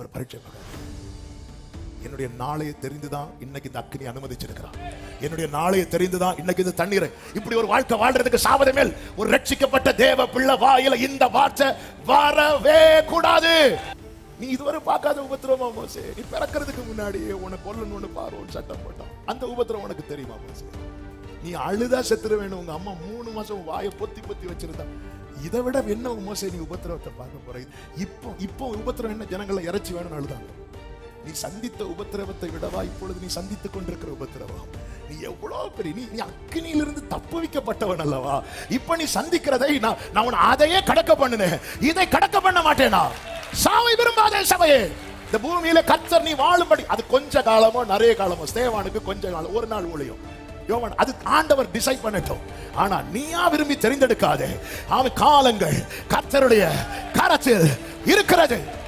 ஆண்டவர் பரீட்சை என்னுடைய நாளையை தெரிந்துதான் இன்னைக்கு இந்த அக்னி அனுமதிச்சிருக்கிறான். என்னுடைய நாளையை தெரிந்துதான் இன்னைக்கு இந்த தண்ணீரை. இப்படி ஒரு வாழ்க்கை வாழ்றதுக்கு சாபத மேல் ஒரு ரட்சிக்கப்பட்ட தேவ பிள்ளை வாயில இந்த வார்த்தை வரவே கூடாது. நீ இதுவரை பார்க்காத உபத்திரமா மோசே? நீ பிறக்கிறதுக்கு முன்னாடியே உனக்கு கொல்லணும்னு பாரு சட்டம் போட்டான் அந்த உபத்திரம் உனக்கு தெரியுமா மோசே? நீ அழுதா செத்துற வேணும் உங்க அம்மா மூணு மாசம் வாயை பொத்தி பொத்தி வச்சிருந்தா. இதை விட என்ன மோசே நீ உபத்திரவத்தை பார்க்க போற? இப்போ இப்போ உபத்திரம் என்ன? ஜனங்களை இறைச்சி வேணும்னு அழுதாங்க. நீ சந்தித்த உபத்திரவத்தை விடவா? இப்பொழுது நீ சந்தித்துக் கொண்டிருக்கிற உபத்திரவம். நீ எவ்வளோ பெரிய நீ நீ அக்னியிலிருந்து தப்பு வைக்கப்பட்டவன் அல்லவா? இப்ப நீ சந்திக்கிறதை நான் நான் உன்னை அதையே கடக்க பண்ணுனேன். இதை கடக்க பண்ண மாட்டேனா? சாவை விரும்பாதே சபையே. இந்த பூமியில கத்தர் நீ வாழும்படி அது கொஞ்ச காலமோ நிறைய காலமோ சேவானுக்கு கொஞ்ச காலம் ஒரு நாள் ஒழியும் யோவன் அது ஆண்டவர் டிசைட் பண்ணட்டும். ஆனா நீயா விரும்பி தெரிந்தெடுக்காதே. அவன் காலங்கள் கர்த்தருடைய கரத்தில் இருக்கிறது.